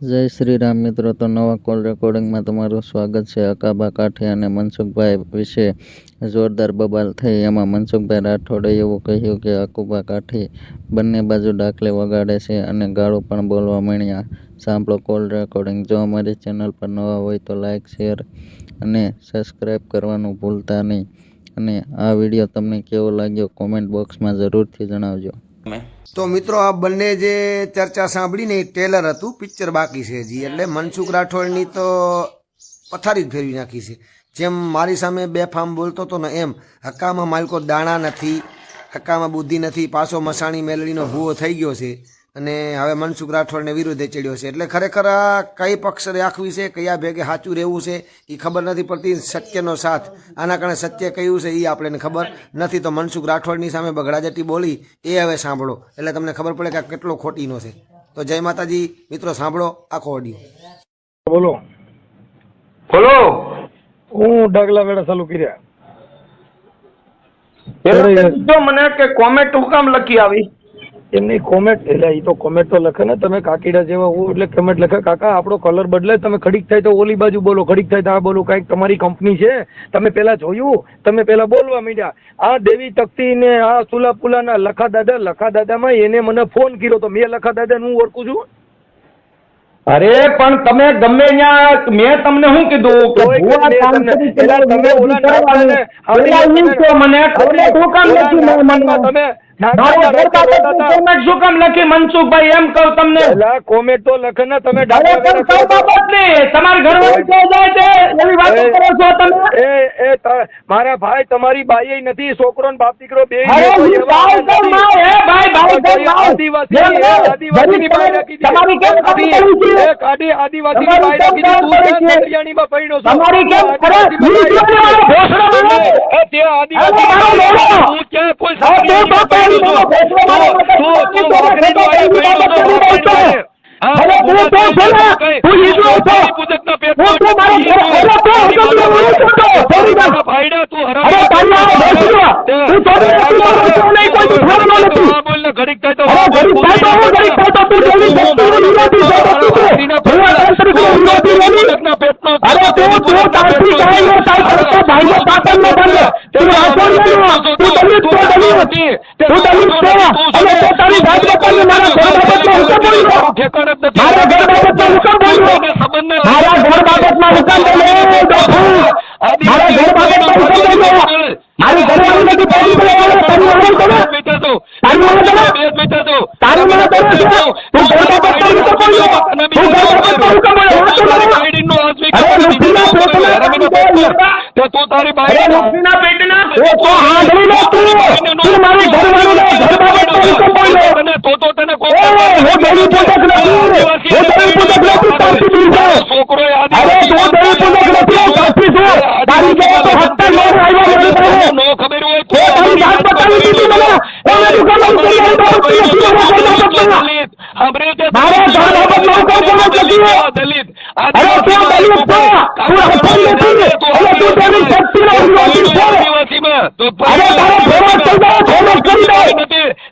જય શ્રી રામ મિત્રો, તો નવા કોલ રેકોર્ડિંગમાં તમારું સ્વાગત છે. અકાબા કાઠી અને મનસુખભાઈ વિશે જોરદાર બબાલ થઈ. એમાં મનસુખભાઈ રાઠોડે એવું કહ્યું કે અકુબા કાઠી બંને બાજુ ડાકલે વગાડે છે અને ગાળો પણ બોલવા માંડ્યા. સાંભળો કોલ રેકોર્ડિંગ. જો અમારી ચેનલ પર નવા હોય તો લાઇક શેર અને સબસ્ક્રાઈબ કરવાનું ભૂલતા નહીં. અને આ વીડિયો તમને કેવો લાગ્યો કોમેન્ટ બોક્સમાં જરૂરથી જણાવજો. તો મિત્રો, આ બંને જે ચર્ચા સાંભળીને એ ટેલર હતું, પિક્ચર બાકી છે હજી. એટલે મનસુખ રાઠોડની તો પથારી જ ફેરવી નાખી છે. જેમ મારી સામે બે ફામ બોલતો હતો ને એમ, હક્કામાં માલકો દાણા નથી, હક્કામાં બુદ્ધિ નથી, પાછો મસાણી મેલડીનો ભૂવો થઈ ગયો છે. અને હવે મનસુખ રાઠોડને વિરોધે ચડ્યો છે. એટલે ખરેખર આ કઈ પક્ષ રાખવી છે કયા ભેગે સાચું રહેવું છે એ ખબર નથી પડતી. સત્યનો સાથ આના કારણે સત્ય કયું છે એ આપણને ખબર નથી. તો મનસુખ રાઠોડની સામે બગડાજટી બોલી એ હવે સાંભળો. એટલે તમને ખબર પડે કે આ કેટલો ખોટીનો છે. તો જય માતાજી મિત્રો સાંભળો આખો ઓડિયો. બોલો. બોલો. હું ડગલા વેડા ચાલુ કર્યા. મને કે કોમેન્ટ હું કામ લખી આવી? એમની કોમેન્ટ એટલે એ તો કોમેન્ટ તો લખે ને તમે કાકીડા જેવા હો એટલે કોમેન્ટ લખે કાકા આપણો કલર બદલે તમે ખડીક થાય તો ઓલી બાજુ બોલો ખડીક થાય તો આ બોલો કાંઈક તમારી કંપની છે તમે પેલા જોયું તમે પેલા બોલવા માંડ્યા. આ દેવી તકતી ને આ સુલા પુલાના લખા દાદા લખા દાદામાં એને મને ફોન કર્યો તો મેં લખા દાદાને હું ઓળખું છું? અરે પણ તમે ગમે ત્યાં મેં તમને શું કીધું? કે ભુવા પેલા તમે ઓલા મને કામ તમે શું કામ લખી મનસુખભાઈ એમ કહું તમને? કોમેન્ટ તો લખે ને તમે? તમારી ઘરવાળી છે? એ એ મારા ભાઈ તમારી બાઈ નથી છોકરો ને બાપ દીકરો બે આદિવાસી ભાઈ છે ને, બંધ. તું રાખોડ બન્યો. તું દલિત છો દલિત. તું દલિત છો. અને તે મારા ઘર બાબતમાં હુકમ બોલ્યો. મારા ઘર બાબતમાં હુકમ બોલ્યો. મારા ઘર બાબતમાં હુકમ બોલ્યો. ડોફુ. મારા ઘર બાબતમાં હુકમ બોલ્યો. મારી ઘરવાળી નથી તારી બોલે. તારી મને બોલે. તારી મને બોલે. તારી મને બોલે છે. તું ઘર બાબતમાં હુકમ બોલ્યો. તું ઘર બાબતમાં હુકમ બોલ્યો. હું શું કરું? અરે લુખીના પેટના બોલ. તું તારી અરે લુખીના પેટના. તો તું. તું મારી ઘર વાળી તને એ, હું દેવી પૂજક નથી. હું દેવી પૂજક નથી. તારથી દૂર થાઓ. છોકરો અરે તું દેવી પૂજક નથી. હું તારથી છું. તારી જેવો તો હત્તર લોક આવ્યો મારી પાસે. નો ખબર હોય એ તારી જાત બતાવી દીધી મને. એને તું કેમ આમ કરી આવી? તારું કોઈ નથી મારા ઘર બાબતમાં. દલિત સાંભળ્યું તે? મારા ઘર બાબતમાં હું કામ બોલો છો તું? દલિત અરે તું દલિત છો. તું હથેળી નથી. અને તું તેની શક્તિનો વિરોધી છે. આદિવાસીમાં તો અરે તારે ફેમસ થઈ જાઓ. ફેમસ કરી દો.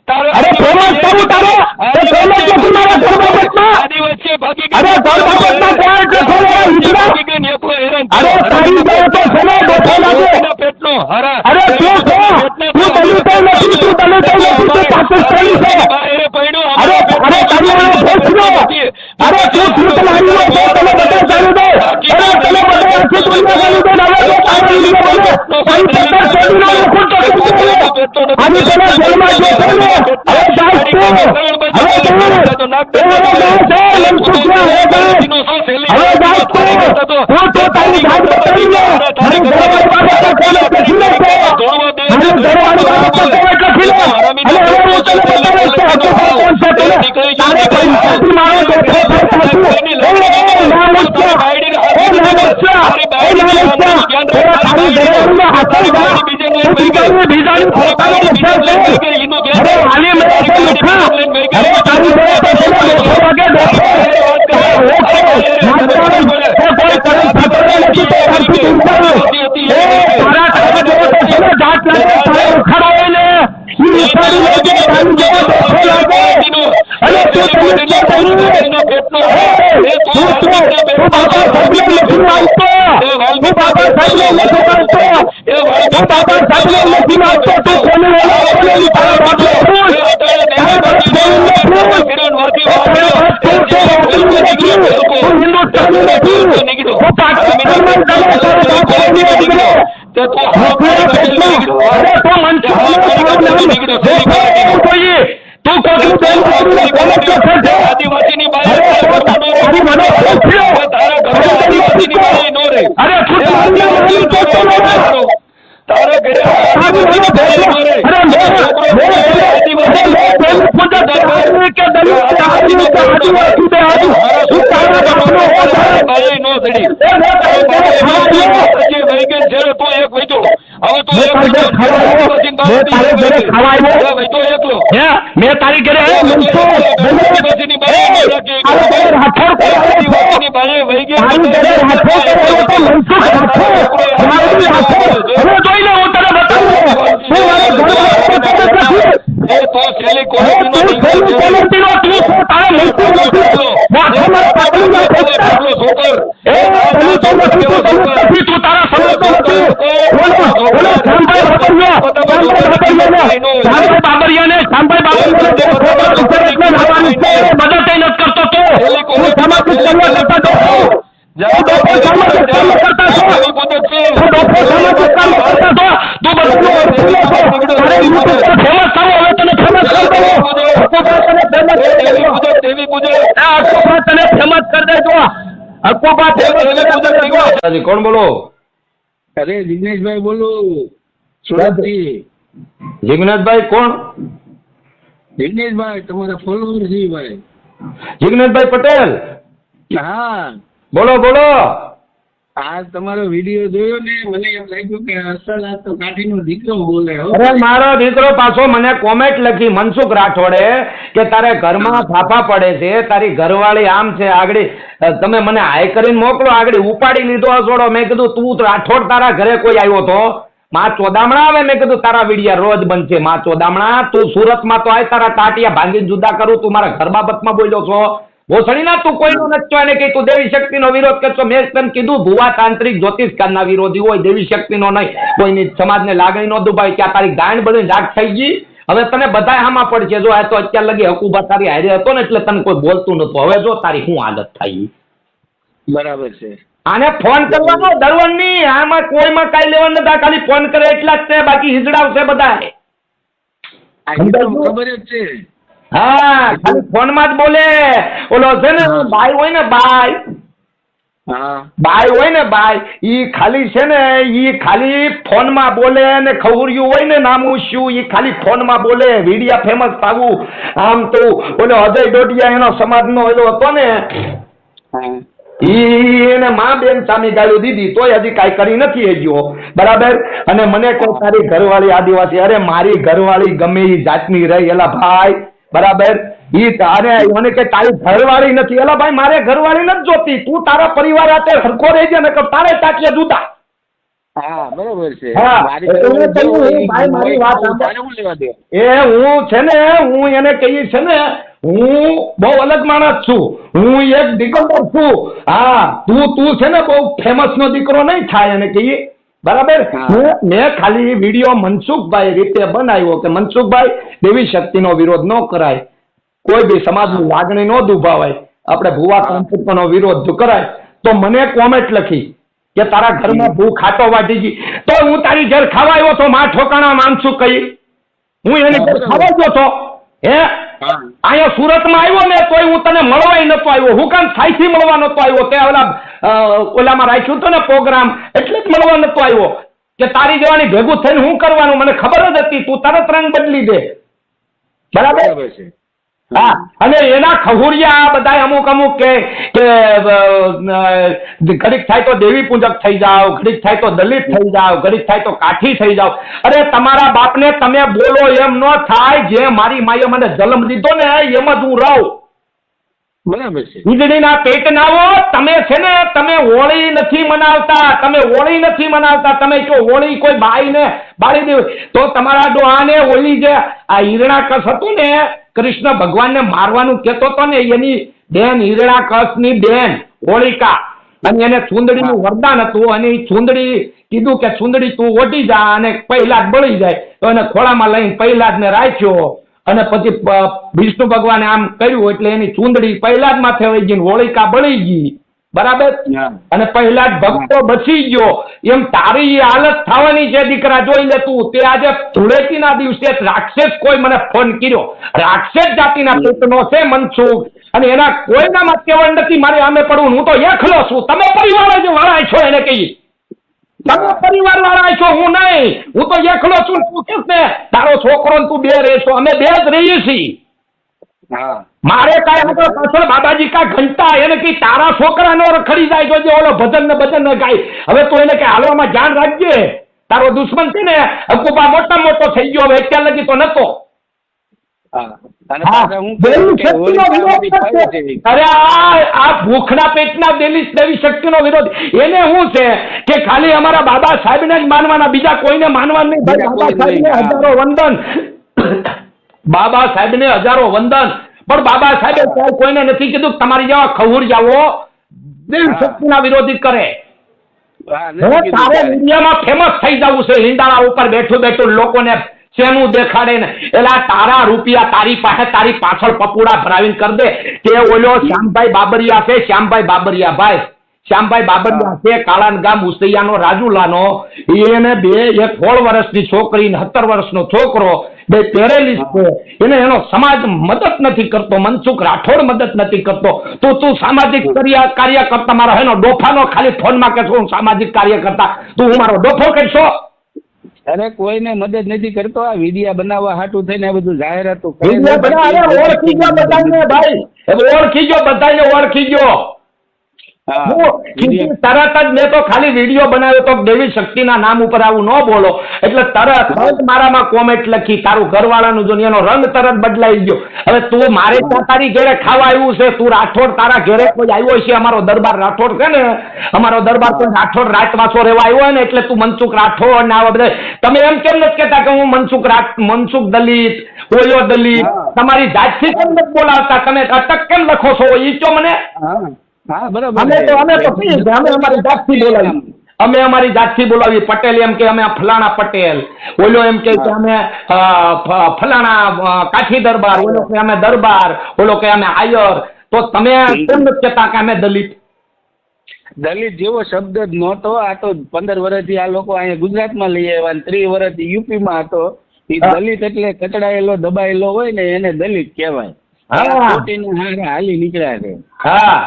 અરે ફેમસ કરું તારે. એ ફેમસ નથી મારા ઘર બાબતમાં. અરે ઘર બાબતમાં કોણ છે ખોલે હેરાન અરે તારી જાય તો છે બેઠો લાગે. પેટનો હરા અરે તું છો. તું દલિતો નથી. તું દલિતો નથી. તું પાકિસ્તાની છે. અરે અરે તારી વાળો ભોસડો. અરે તું શ્રુતલાહીનો તો તને બધા જાણી દે. અરે તને બધા આખી દુનિયા જાણી દે. હવે તો તારા લીધે બને તારી પચાસ કોટીનો મુકુટ તો કેમ બોલે? આની પેલા જેલમાં જે છે ને, હવે દાસ તું. હવે. એ હવે દાસ છે. દાસ તું. તારી જાત બતાવી લે. મારી ઘરવાળી બાબતે કોને લખી લે છે? મારી ઘરવાળી બાબતે કોને લખી લે? અને હવે હું તને બતાવીશ કે હકીકત કોણ છે તને. તારે પૈસાથી મારો દેખો થતો નથી. એ, એ, ના મુચ્યા. એ, ના મુચ્યા. એ, ના મુચ્યા. એ, તારી ઘરવાળીને હાથે જા. તું બીજાની બીજાની પોતાનો વિચાર છે. અરે, આલી મેં તો લુખા. અરે, તારી મેં તો છે ને દોઢો વાગે દોઢો. તારે ઓછો. માતાની તે કોઈ તને ખતરો નથી તો તારથી દૂર કરો. એ, તારા તારા જેવો તો છે ને જાત લાગે, તારે ઉખાડાવે ને. ઈ ઉખાડી લેજે, તારી જેવો દોઢો લાગે. અને તું તને કે તારી- એ, સાહેબને નથી માનતો તું બાબા સાહેબને નથી માનતો તું બાબા સાહેબને નથી માનતો તું કોને ઓળખતો નથી? તારા બાપને પૂછ. તારા બાપ ગોવિંદને પૂછ. તારા બાપ તું છે રાજવી નથી. તું હિન્દુસ્તાની નથી. તું પાકિસ્તાનમાં તને તારો બાપ ગોવિંદ નીકળ્યો. હથિયાર પેટમાં. અરે તું મનસુખને તારું નામ દેખાડવું જોઈએ. તું કોકનું બેન દીકરીને કોને ચોખે છે? અરે તું તારી મને ઓળખ્યો. અરે તારી મને અરે તું તારી મને ચોખ્ખો નો રહે. તારી મને ભેગો. અરે મેં- મેં- અરે મેં પેલું પૂછે છે, આદમી કે દલિત કે તારા મેં ઘરે ખાવા આવ્યો. મેં તારી ઘરે ખાવા આવ્યો. મેં તારી ઘરે ખાવા આવ્યો. હે? મેં તારી ઘરે હે, મનસુખ, દલિત, હે, તારી ઘરે રાઠોડ કોઈ આવ્યો છે? તારી ઘરે રાઠોડ તો મનસુખ રાઠોડ. મારું રાઠોડ. હવે જોઈ લે, હું તને બતાવું. તું મારા ઘરમાં પોતાને નથી. હે, તું છેલ્લી ક્વોલિટીનો તું છું, તારે મનસુખ નથી. માથામાં પાટલીમાં ફેંકતા. એ દલિતો નથી, તું દલિત નથી, તું તારા સમાજનો નથી. ઓલો, ઓલો શામભાઈ બાબરિયા, શામભાઈ બાબરિયાને, શામભાઈ બાબરિયાને, શામભાઈ બાબરિયાને બે છોકરા ઉપર એટલે નાવાનું છે, એ મદદ નથી કરતો તો હું કાર્ય કરતા તો હાજી કોણ બોલો? અરે દિનેશભાઈ બોલો. સુરતથી જિગ્નેશભાઈ કોણ? દિનેશભાઈ તમારા ફોલોવર છે ભાઈ. જિગ્નેશભાઈ પટેલ. હા. બોલો બોલો. આ તમારો વીડિયો જોયો ને, મને એમ લાગ્યું કે અસલ આ તો કાઠીનો દીકરો બોલે અરે મારો દીકરો પાછો મને કોમેન્ટ લખી, મનસુખ રાઠોડે, કે તારે ઘરમાં થાપા પડે છે, તારી ઘરવાળી આમ છે, આગળ તમે મને હાય કરીને મોકલો, આગળ ઉપાડી લીધો અસોડો મેં કીધું, તું રાઠોડ તારા ઘરે કોઈ આવ્યો તો? માં ચોદામણા આવે? મેં કીધું, તારા વિડિયા રોજ બનશે. માં ચોદામણા, તું સુરતમાં તો આય, તારા તાટિયા ભાંગીને જુદા કરું, તું મારા ઘર બાબતમાં બોલ્યો છો. ભોસડી ના તું કોઈનો નથી એને કે તું દેવી શક્તિનો વિરોધ કરશો. મેં તને કીધું ભુવા તાંત્રિક જ્યોતિષકારના વિરોધી હોય દેવી શક્તિનો નહીં. કોઈની સમાજને લાગણી નો દુભાય કે આ તારી ગાંડ બની રાગ થઈ ગઈ. હવે તને બધા હામાં પડશે. જો આ તો અત્યાર લગી હકુબા તારી હારે હતો ને એટલે તને કોઈ બોલતું નતું હવે જો તારી શું હાલત થઈ બરાબર છે. આને ફોન કરવાનો દરવનની આમાં કોઈમાં કાઈ લેવાનું નથી ખાલી ફોન કરે એટલા જ છે બાકી હિજડાવશે બધા ખબર જ છે. હા ખાલી ફોનમાં જ બોલે. ઓલો છે ને ભાઈ હોય ને ભાઈ ભાઈ હોય ને ભાઈ ઈ ખાલી છે ને ઈ ખાલી ફોનમાં બોલે ને ખવડ્યું હોય ને નામું શું ઈ ખાલી ફોનમાં બોલે. વિડિયા ફેમસ થાવું આમ તો ઓલો અજય ડોડિયા એનો સમાજનો ઓલો હતો ને ઈ એને મા બેન સામે ગાળું દીધી તોય હજી કાંઈ કરી નથી હજ્યો. બરાબર? અને મને કોઈ તારી ઘરવાળી આદિવાસી અરે મારી ઘરવાળી ગમે એ જાતની રહી એલા ભાઈ. બરાબર? ઈ તારે મને કે તારી ઘરવાળી નથી. એલા ભાઈ મારે ઘરવાળી નથી જોતી. તું તારા પરિવાર સાથે હરખો રહેજે ને તારે ટાંકીએ જુદા. બરાબર છે. એ હું છે ને હું એને કહીએ છે ને હું બહુ અલગ માણસ છું. હું એક દીકરો છું. હા તું તું છે ને બહુ ફેમસ નો દીકરો નહીં થાય એને કહીએ. બરાબર. મેં ખાલી વીડિયો મનસુખભાઈ રીતે બનાવ્યો કે મનસુખભાઈ દેવી શક્તિનો વિરોધ ન કરાય. કોઈ બી સમાજની લાગણી ન દુભાવાય. આપણે ભુવા તાંત્રિકનો વિરોધ કરાય તો મને કોમેન્ટ લખી કે તારા ઘરમાં ભૂ ખાતો વાટી તો હું તારી ઘર ખાવા આવ્યો તો માં ઠોકાણા માનસુખ કહી. હું એને ઘર. ખાવા ગયો તો હા? અહીંયા સુરતમાં આવ્યો ને તોય હું તને મળવાય નતો આવ્યો. હું કામ સાઈથી મળવા નતો આવ્યો. તે ઓલા ઓલામાં રાખ્યું હતું ને પ્રોગ્રામ એટલે જ મળવા નતો આવ્યો. કે તારી જવાની ભેગું થઈને હું કરવાનું મને ખબર જ હતી તું તરત રંગ બદલી દે. બરાબર છે. હા, અને એના ખહુરિયા આ બધા અમુક અમુક કે ઘડીક થાય તો દેવી પૂજક થઈ જાઓ, ઘડીક થાય તો દલિત થઈ જાઓ, ઘડીક થાય તો કાઠી થઈ જાઓ. અરે, તમારા બાપને તમે બોલો એમ ન થાય, જે મારી માએ મને જન્મ દીધો ને એમ જ હું રહું. બરાબર છે. વીજળીના પેટનાઓ તમે છે ને તમે હોળી નથી મનાવતા તમે હોળી નથી મનાવતા તમે જો હોળી કોઈ બાઈને બાળી દે તો તમારા ડોહાને હોળી જે આ હિરણાકશ હતું ને કૃષ્ણ ભગવાનને મારવાનું કહેતો હતો ને એની બેન હિરણાકશની બેન હોળિકા. અને એને ચૂંદડીનું વરદાન હતું અને એ ચૂંદડી કીધું કે ચુંદડી તું ઓટી જા અને પહેલા જ બળી જાય. તો એને ખોળામાં લઈને પહેલા જ ને રાખ્યો. અને પછી વિષ્ણુ ભગવાને આમ કર્યું એટલે એની ચૂંદડી પહેલા જ માથે વહી ગઈ હોળીકા બળી ગઈ. બરાબર? અને પહેલા જ ભક્તો બચી ગયો. એમ તારી હાલત થવાની છે દીકરા જોઈ લે તું. તે આજે ધૂળેટીના દિવસે રાક્ષસ કોઈ મને ફોન કર્યો. રાક્ષસ જાતિના પેટનો છે મનસુખ. અને એના કોઈનામાં કેવળ નથી મારે આમે પડવું. હું તો એકલો છું. તમે પરિવાર જ વાળા છો એને કહી તમે પરિવાર વાળા છો હું નહીં. હું તો એકલો છું પૂછીશ ને તારો છોકરો ને તું બે રહેશો. અમે બે જ રહીએ છીએ. મારે કઈ આગળ પાછળ બાબાજી કા ઘંટા એને કઈ તારા છોકરાનો રખડી જાય જોજે ઓલો ભજન ને ભજન ને ગાય. હવે તું એને કઈ હાલવામાં ધ્યાન રાખજે. તારો દુશ્મન છે ને અકુબા મોટા મોટો થઈ ગયો હવે અત્યાર લગી તો નતો. ખાલી અમારા બાબા સાહેબને જ માનવાના બીજા કોઈને માનવાના નહીં. બાબા કોઈ સાહેબને હજારો વંદન. બાબા સાહેબને હજારો વંદન. પણ બાબા સાહેબે કોઈને નથી કીધું તમારી જેવા ખવૂર જાવો દિલ શક્તિ શક્તિના વિરોધી કરે. તારે. દુનિયામાં ફેમસ થઈ જવું છે. લીંડાળા ઉપર બેઠું બેઠું લોકોને શેનું દેખાડે ને એલા, તારા રૂપિયા તારી પાસે, તારી પાછળ પપુડા ભરાવીને કર દે. કે ઓલો, શ્યામભાઈ બાબરિયા છે, શ્યામભાઈ બાબરિયા ભાઈ. શ્યામભાઈ બાબરિયા છે કાળાન ગામ ઉસૈયાનો રાજુલાનો. એને બે, એક સોળ વર્ષની છોકરી ને સત્તર વર્ષનો છોકરો. બે પહેરેલી છે. એને એનો સમાજ મદદ નથી કરતો, મનસુખ રાઠોડ મદદ નથી કરતો. તો, તું સામાજિક કાર્ય કાર્ય કરતા મારો, એનો ડોફાનો ખાલી ફોનમાં કે હું સામાજિક કાર્ય કરતા તું, હું મારો ડોફો કરશો અરે કોઈને મદદ નથી કરતો. આ વિડિયા બનાવવા હાટું થઈને આ બધું જાહેરાતો કરે ઓળખી ગયો બધાને ભાઈ. ઓળખી ગયો બધાને ઓળખી ગયો. તરત જ મેં તો ખાલી વીડિયો બનાવ્યો તો દેવી શક્તિના નામ ઉપર આવું ન બોલો. એટલે તરત જ મારામાં કોમેન્ટ લખી તારું ઘરવાળાનું દુનિયાનો રંગ તરત બદલાઈ ગયો. હવે તું મારે ત્યાં તારી ઘેરે ખાવા આવ્યું છે તું રાઠોડ તારા ઘેરે કોઈ આવ્યો છે અમારો દરબાર રાઠોડ છે ને અમારો દરબાર કોઈ રાઠોડ રાતવાસો રહેવા આવ્યો હોય ને એટલે તું મનસુખ રાઠોડ ને આવા બધા તમે એમ કેમ નથી કહેતા કે હું મનસુખ રાઠ મનસુખ દલિત ઓયો દલિત. તમારી જાતથી કેમ નથી બોલાવતા? તમે અટક કેમ લખો છો? એ કયો મને? હા બરાબર. અમે તો અમે તો કહીએ છીએ, અમે અમારી જાતથી બોલાવી અમે અમારી જાતથી બોલાવી પટેલ એમ કે અમે ફલાણા પટેલ. ઓલો એમ કે અમે ફલાણા કાઠી દરબાર ઓલો કે અમે દરબાર ઓલો કે અમે આયર. તો તમે કેમ નથી કહેતા કે અમે દલિત? દલિત જેવો શબ્દ જ નહોતો. આ તો પંદર વર્ષથી આ લોકો અહીંયા ગુજરાતમાં લઈ આવ્યા અને ત્રીસ વર્ષથી યુપીમાં હતો. એ દલિત એટલે કચડાયેલો દબાયેલો હોય ને એને દલિત કહેવાય. હાલી નીકળ્યા છે. હા.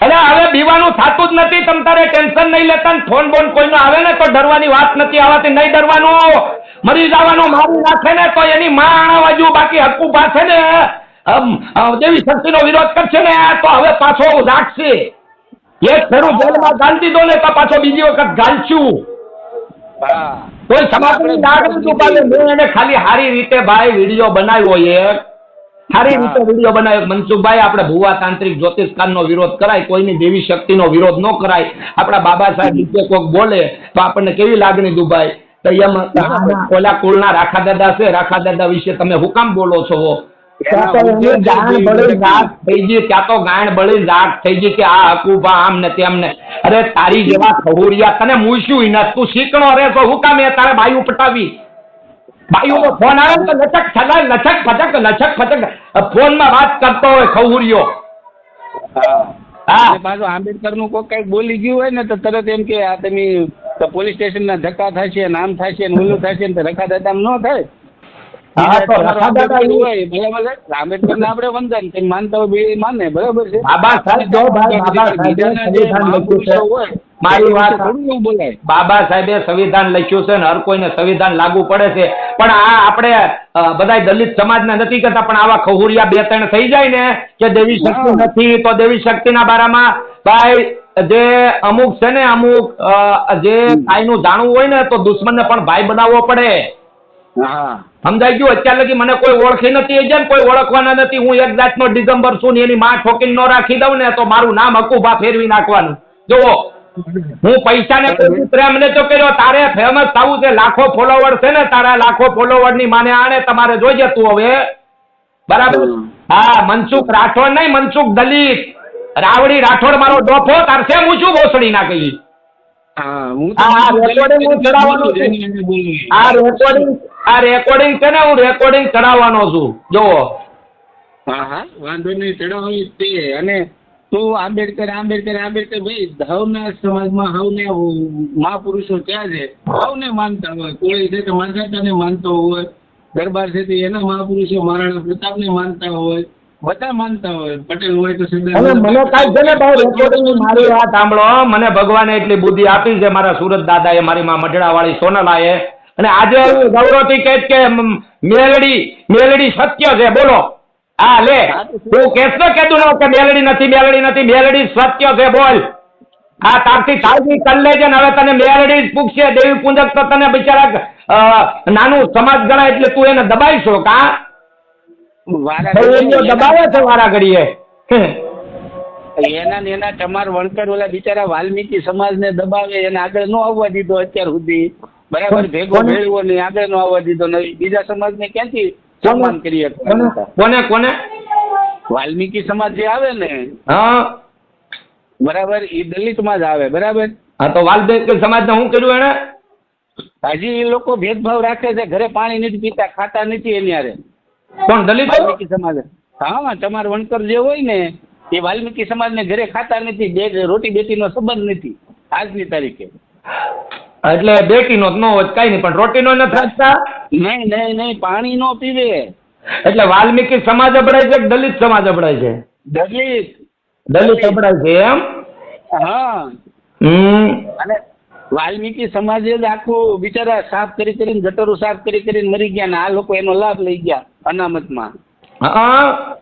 અરે હવે બીવાનું થતું જ નથી. તમ તારે ટેન્શન નહીં લેતા ને ફોન બોન કોઈનો આવે ને તો ડરવાની વાત નથી આવતી. નહીં ડરવાનું. મરી જવાનું મારી નાખે ને તો એની માં આણાવાજુ બાકી હક્કુ પાસે ને. દેવી શક્તિનો વિરોધ કરશે ને. તો હવે પાછો રાખશે એક ફેરું જેલમાં ગાળી દીધો ને તો પાછો બીજી વખત ગાલશું હા. કોઈ સમાજની લાગણી છુપાવે મેં એને ખાલી સારી રીતે ભાઈ વીડિયો બનાવ્યો એક. સારી રીતે વીડિયો બનાવ્યો. મનસુખભાઈ આપણે ભુવા તાંત્રિક જ્યોતિષકારનો વિરોધ કરાય કોઈની દેવી શક્તિનો વિરોધ ન કરાય. આપણા બાબા સાહેબ નીચે કોઈક બોલે તો આપણને કેવી લાગણી દુભાઈ? તો એમ ઓલા કુળના રાખા દાદા છે રાખા દાદા વિશે તમે હું કામ બોલો છો? ક્યાં તો ગાયણ બળી રાખ થઈ ગઈ કે આ હકુભા આમ ને તેમ અરે તારી જેવા ખહુરિયા તને મૂશ્યું તું શીખણો રે તો હું કામ એ તારે બાયું પટાવી બાયુનો ફોન આવે તો લચક છલાય લચક ફચક લચક ફચક ફોનમાં વાત કરતો હોય ખહુરિયો હા. પાછું આંબેડકરનું કોઈ કંઈક બોલી ગયું હોય ને તો તરત એમ કે આ તમે પોલીસ સ્ટેશન ના ધક્કા થશે ને આમ થશે ને ઓલું થશે ને રખા દાદા ન થાય. આંબેડકર ને આપણે વંદન માનતા હોય માને બરાબર છે? મારી વાત- બાબા સાહેબે સંવિધાન લખ્યું છે ને હર કોઈને સંવિધાન લાગુ પડે છે. પણ આ આપણે બધા દલિત સમાજને નથી કરતા પણ આવા ખહુરિયા બે ત્રણ થઈ જાય ને કે દેવી શક્તિ નથી તો દેવી શક્તિના બારામાં ભાઈ જે અમુક છે ને અમુક જે કાયનું જાણવું હોય ને તો દુશ્મનને પણ ભાઈ બનાવવો પડે. સમજાઈ ગયું? અત્યાર લગી મને કોઈ ઓળખી નથી એ જેમ કોઈ ઓળખવાના નથી. હું એક જાતનો ડિગમ્બર છું ને એની માં ઠોકીને ન રાખી દઉં ને તો મારું નામ હકુભા ફેરવી નાખવાનું. જુઓ હું પૈસાને પ્રેમ તો કર્યો તારે ફેમસ થવું છે લાખો ફોલોવર છે ને તારા લાખો ફોલોવરની માને આને તમારે જોઈ જતું હવે. બરાબર? હા મનસુખ રાઠોડ નહીં મનસુખ દલિત. રાવડી રાઠોડ મારો ડોફો તાર છે હું શું ભોસડી ના કહી આ- રેકોર્ડિંગ આ રેકોર્ડિંગ છે ને હું રેકોર્ડિંગ ચડાવવાનો છું. જોવો હા હા વાંધો નહીં ચડાવવાની છે. અને તું આંબેડકર આંબેડકર આંબેડકર ભાઈ હવના સમાજમાં હવને મહાપુરુષો ક્યાં છે? હવને માનતા હોય. કોળી છે તો માનસાતાને માનતો હોય. દરબાર છે તો એના મહાપુરુષો મહારાણા પ્રતાપને માનતા હોય. બધા માનતા હોય. પટેલ હોય તો મને કાંઈ છે ને ભાઈ રેકોર્ડિંગ મારી વાત સાંભળો મને ભગવાને એટલી બુદ્ધિ આપી છે મારા સુરત દાદાએ મારી માં મઢડાવાળી સોનલાએ. અને આજે ગૌરવથી કહીશ કે મેલડી મેલડી સત્ય છે બોલો. હા લે. તું કેસ ને કીધું ને કે મેલડી નથી મેલડી નથી મેલડી સત્ય છે બોલ. આ તારથી તારથી કરી લેજે ને હવે તને મેલડી જ પૂછશે દેવી પૂજક તો તને બિચારા નાનું સમાજ ગણાય એટલે તું એને દબાઈશો કા? દબાવે છે વારા ઘડીએ. એના ને એના તમાર વણકર ઓલા બિચારા વાલ્મીકી સમાજને દબાવે એને આગળ નો આવવા દીધો અત્યાર સુધી. બરાબર ભેગો? ભેળવો નહીં આગળ નો આવવા દીધો. નહીં બીજા સમાજને ક્યાંથી સન્માન કરીએ કોને? કોને? વાલ્મીકી સમાજ જે આવે ને હા. બરાબર એ દલિતમાં જ આવે બરાબર? હા તો વાલ્મીકી સમાજને શું કર્યું એને હજી એ લોકો ભેદભાવ રાખે છે ઘરે પાણી નથી પીતા ખાતા નથી એની હારે. કોણ દલિત? વાલ્મીકી સમાજ. હા તમાર વણકર જે હોય ને એ વાલ્મીકી સમાજને ઘરે ખાતા નથી બે રોટી બેટીનો સંબંધ નથી આજની તારીખે. એટલે બેટીનો જ ન હોય કઈ નહીં પણ રોટીનો નથી રાખતા નહીં નહીં નહીં પાણી નો પીવે. એટલે વાલ્મીકી સમાજ અબડાય છે કે દલિત સમાજ અબડાય છે? દલિત. દલિત અબડાય છે એમ? હા. હમ. અને વાલ્મીકી સમાજે જ આખું બિચારા સાફ કરી કરીને ગટરો સાફ કરી કરીને મરી ગયા ને આ લોકો એનો લાભ લઈ ગયા અનામતમાં. હા.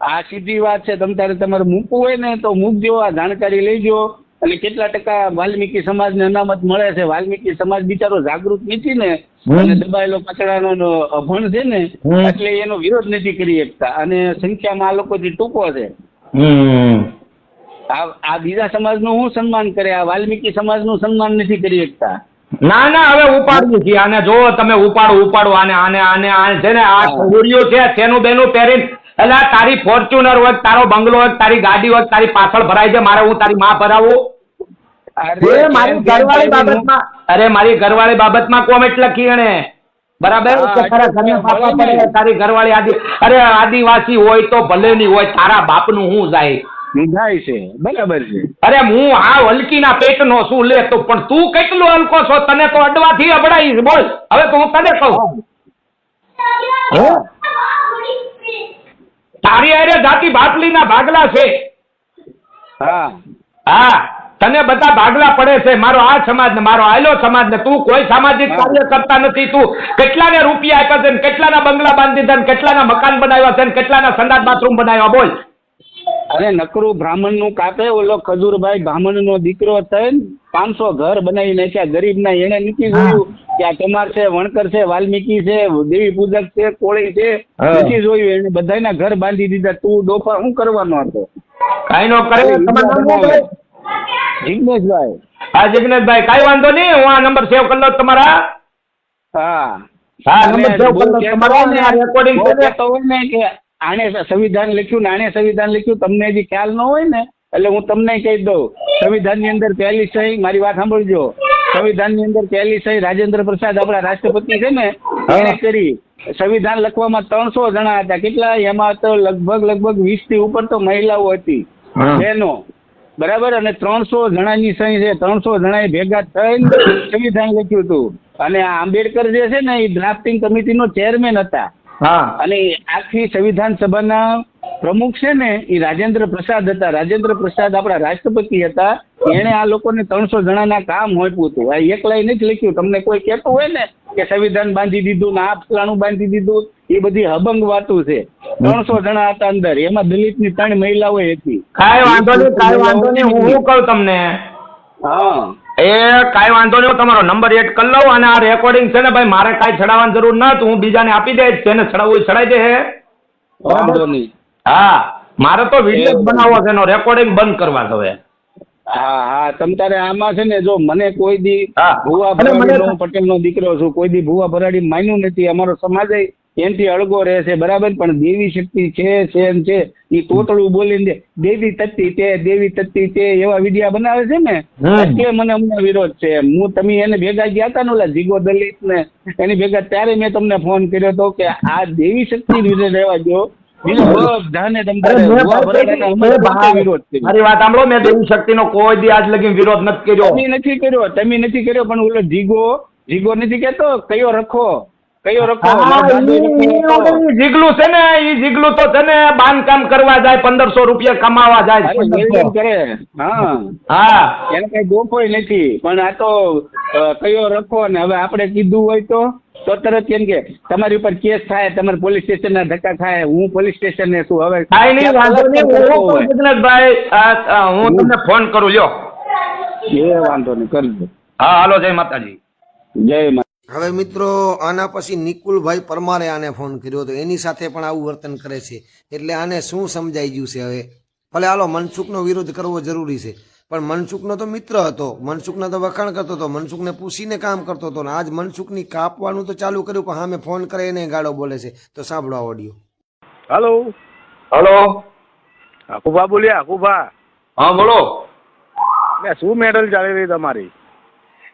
આ સીધી વાત છે તમ તારે તમારે મૂકવું હોય ને તો મૂકજો આ જાણકારી લેજો. અને કેટલા ટકા વાલ્મીકી સમાજને અનામત મળે છે? વાલ્મીકી સમાજ બિચારો જાગૃત નથી ને? અને દબાયેલો કચડાનો અભણ છે ને? એટલે એનો વિરોધ નથી કરી શકતા. અને સંખ્યામાં આ લોકોથી ટૂંકો છે. આ બીજા સમાજનું શું સન્માન કરે? આ વાલ્મીકી સમાજનું સન્માન નથી કરી શકતા? ના ના હવે ઉપાડવું છે. આને જો તમે ઉપાડો ઉપાડો. આને આને આને આને છે ને આ છોડીઓ છે તેનું બેનું પહેરીને એટલે તારી ફોર્ચ્યુનર હોય તારો બંગલો હોય તારી ગાડી હોય તારી પાછળ ભરાય છે મારે હું તારી માં ભરાવું? અરે મારી ઘરવાળી બાબતમાં અરે મારી ઘરવાળી બાબતમાં કોમેન્ટ લખી એને બરાબર? તારા ઘરના ને. પડે તારી ઘરવાળી આદિ અરે આદિવાસી હોય તો ભલે નહીં હોય તારા બાપનું હું જાય? નિભાય છે બરાબર છે. અરે હું આ વલકીના પેટનો શું લે તો પણ તું કેટલો હલકો છો? તને તો અડવાથી અબડાઈશ બોલ. હવે તો હું તને કહું? તારી આરે જાતિ ભાતલીના ભાગલા છે. હા. હા તને બધા ભાગલા પડે છે. મારો આ સમાજ ને મારો આયલો સમાજ ને તું કોઈ સામાજિક કાર્ય કરતા નથી. તું કેટલાને રૂપિયા આપ્યા છે ને કેટલાના બંગલા બાંધી દીધા ને કેટલાના મકાન બનાવ્યા છે ને કેટલાના સંડાસ બાથરૂમ બનાવ્યા બોલ. અરે નકરું બ્રાહ્મણનું કાપે ઓલો ખજૂરભાઈ બ્રાહ્મણ નો દીકરો થઈને પાંચસો ઘર બનાવી નાખ્યા ગરીબ ના એને નથી જોયું આ કમાર છે વણકર છે વાલ્મીકી છે દેવી પૂજક છે કોળી છે હા. નથી જોયું એને બધાના ઘર બાંધી દીધા. તું ડોફા શું કરવાનો હતો? કઈ નો કરે? જિગ્નેશભાઈ. હા જિગ્નેશભાઈ કઈ વાંધો નહીં. હું આ નંબર સેવ કરી લઉં તમારા. હા. હા નંબર સેવ કરી લઉં તમારા રેકોર્ડિંગ કે આને સંવિધાન લખ્યું ને આણે સંવિધાન લખ્યું તમને હજી ખ્યાલ ન હોય ને એટલે હું તમને કહી દઉં. સંવિધાનની અંદર પહેલી સહી મારી વાત સાંભળજો. સંવિધાનની અંદર પહેલી સહી રાજેન્દ્ર પ્રસાદ આપણા રાષ્ટ્રપતિ છે ને એને કરી. સંવિધાન લખવામાં ત્રણસો જણા હતા. કેટલા? એમાં તો લગભગ લગભગ વીસથી ઉપર તો મહિલાઓ હતી. બહેનો. બરાબર? અને ત્રણસો જણાની સહી છે. ત્રણસો જણાએ ભેગા થઈને સંવિધાન લખ્યું હતું. અને આ આંબેડકર જે છે ને એ ડ્રાફ્ટિંગ કમિટીનો ચેરમેન હતા. અને આખી સંવિધાન સભાના પ્રમુખ છે ને એ રાજેન્દ્ર પ્રસાદ હતા. રાજેન્દ્ર પ્રસાદ આપણા રાષ્ટ્રપતિ હતા. એણે આ લોકોને ત્રણસો જણાના કામ હોપ્યું હતું. આ એકલાય નથી લખ્યું. તમને કોઈ કહેતું હોય ને કે સંવિધાન બાંધી દીધું ને આ ફલાણું બાંધી દીધું એ બધી હબંગ વાતું છે. ત્રણસો જણા હતા અંદર. એમાં દલિતની ત્રણ મહિલાઓ હતી. કાંઈ વાંધો નહીં કાંઈ વાંધો નહીં. હું શું કહું તમને? હા. એ કાંઈ વાંધો નહીં તમારો નંબર એડ કરી લઉં અને આ રેકોર્ડિંગ છે ને ભાઈ મારે કાંઈ ચડાવવાની જરૂર નથી હું બીજાને આપી દઈશ. જેને ચડાવવું હોય ચડાવી દે હે વાંધો નહીં. હા. મારે તો વીડિયો બનાવવો છે એનો રેકોર્ડિંગ બંધ કરવા હવે. હા હા તમ તારે આમાં છે ને જો મને કોઈ દી ભુવા અને મને- પટેલ નો દીકરો છું કોઈ દી ભુવા ભરાડી માન્યું નથી. અમારો સમાજ એનથી અળગો રહે છે બરાબર? પણ દેવી શક્તિ છે છે ને છે એ તોતળું બોલીને દે દેવી તત્તી તે દેવી તત્તી તે એવા વિડિયા બનાવે છે ને તે મને અમને વિરોધ છે હું તમે એને ભેગા ગયા હતા ને ઓલા જીગો દલિત ને એની ભેગા ત્યારે મેં તમને ફોન કર્યો હતો કે આ દેવી શક્તિ વિશે રહેવા દો મારી વાત સાંભળો મેં દેવી શક્તિનો કોઈ દી આજ લગી વિરોધ નથી કર્યો. તમે નથી કર્યો તમે નથી કર્યો પણ ઓલો જીગો જીગો નથી કેતો કયો રખો? કયો રખો? હા, મારો દાદો ઈ- રખો ઈ હતો. ઓલું જીગલું છે ને ઈ જીગલું તો છે ને બાંધકામ કરવા જાય પંદરસો રૂપિયા કમાવા જાય કરે. હા. હા. એને કઈ દોફોય નથી. પણ આ તો કયો રખો ને હવે આપણે કીધું હોય તો તો તરત કેમ કે તમારી ઉપર કેસ થાય તમારે પોલીસ સ્ટેશન ના ધક્કા થાય હું પોલીસ સ્ટેશન ને શું હવે કાંઈ નહીં વાંધો નહીં કરતો હું તમને ફોન કરું લ્યો. એ વાંધો નહીં કરજો હા હાલો જય માતાજી. જય હવે મિત્રો આના પછી નિકુલભાઈ પરમારે આને ફોન કર્યો હતો. એની સાથે પણ આવું વર્તન કરે છે. એટલે આને શું સમજાઈ ગયું છે હવે? ભલે હાલો મનસુખનો વિરોધ કરવો જરૂરી છે. પણ મનસુખનો તો મિત્ર હતો. મનસુખના તો વખાણ કરતો હતો. મનસુખને પૂછીને કામ કરતો હતો. ને આજ મનસુખની કાપવાનું તો ચાલુ કર્યું પણ સામે ફોન કરે એને ગાળો બોલે છે. તો સાંભળો ઓડિયો હાલો? હાલો? આકુભા બોલ્યા આકુભા હા બોલો. શું મેડલ ચાલી રહી તમારી?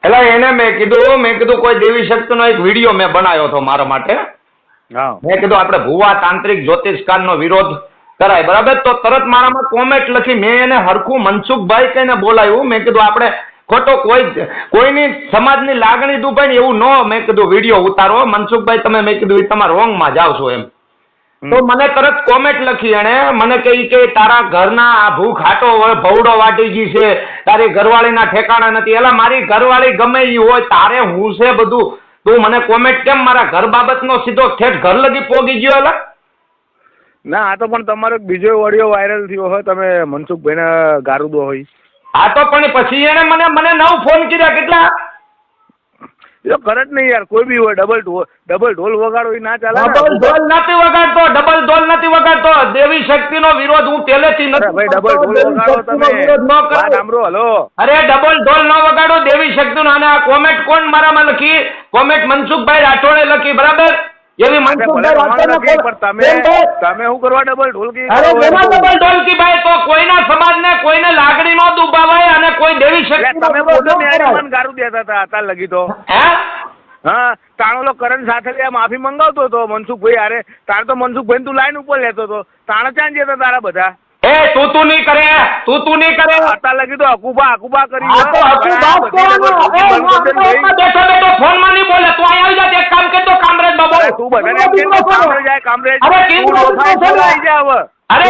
એટલે એને મેં કીધું મેં કીધું કોઈ દેવી શક્તિનો એક વીડિયો મેં બનાવ્યો હતો મારા માટે. મેં કીધું આપણે ભુવા તાંત્રિક જ્યોતિષકારનો વિરોધ કરાય. બરાબર? તો તરત મારામાં કોમેન્ટ લખી મેં એને હરખું મનસુખભાઈ કહીને બોલાવ્યું. મેં કીધું આપણે ખોટો કોઈ કોઈની સમાજની લાગણી દુભાઈ ને એવું ન મેં કીધું વીડિયો ઉતારો. મનસુખભાઈ તમે મેં કીધું ઈ તમારા રોંગમાં જાવ છો એમ. તો મને તરત કોમેન્ટ લખી એણે. મને કહી કે તારા ઘરના આ ભૂખ હાટો ભવડો વાટી ગઈ છે. તારી ઘરવાળીના ઠેકાણા નથી. એલા મારી ઘરવાળી ગમે એ હોય તારે હું છે બધું? તું મને કોમેન્ટ કેમ મારા ઘર બાબતનો સીધો ઠેઠ ઘર લગી પોગી ગયો એલા? ના આ તો પણ તમારો બીજો ઓડિયો વાયરલ થયો હોય તમે મનસુખભાઈને ગારું દો હોય. આ તો પણ પછી એને મને મને નવ ફોન કર્યા કેટલા? એ કરત નહીં યાર કોઈ બી હોય ડબલ ઢોલ ડબલ ઢોલ વગાડો એ ના ચાલે ડબલ ઢોલ નથી વગાડતો ડબલ ઢોલ નથી વગાડતો. દેવી શક્તિનો વિરોધ હું પહેલેથી નથી ભાઈ ડબલ ઢોલ વગાડો તમે. વાત સાંભળો હલો. અરે ડબલ ઢોલ ન વગાડો દેવી શક્તિનો. અને આ કોમેન્ટ કોણ મારામાં લખી? કોમેન્ટ મનસુખભાઈ રાઠોડે લખી બરાબર? એવી મનસુખભાઈ નથી, પણ તમે તમે શું કરવા ડબલ ઢોલકી અરે એમાં ડબલ ઢોલકી ભાઈ તો કોઈના સમાજને કોઈને લાગણી નો દુભાવાય અને કોઈ દેવી શકે શક્તિ તમે બોલો ને મન ગારું દેતા હતા આતા લગી તો. હે? હા તાણોલો કરણ સાથે માફી મંગાવતો હતો મનસુખભાઈ અરે તારે તો મનસુખભાઈ તું લાઈન ઉપર લેતો હતો. તાણે ચાંદ જતા તારા બધા. એ તું તું નહીં કરે તું તું નહીં કરે. આતા લગી તો અકુબા અકુબા કરી આ તો અકુબા કરવાનું. આપણે બેઠો ફોન ફોનમાં નહીં બોલે. તું આવી જા એક કામ કરતો કામરેજ બાબુ. તું બને કામરેજ જાય કામરેજ. અરે કેમ બોલે જા હવે. અરે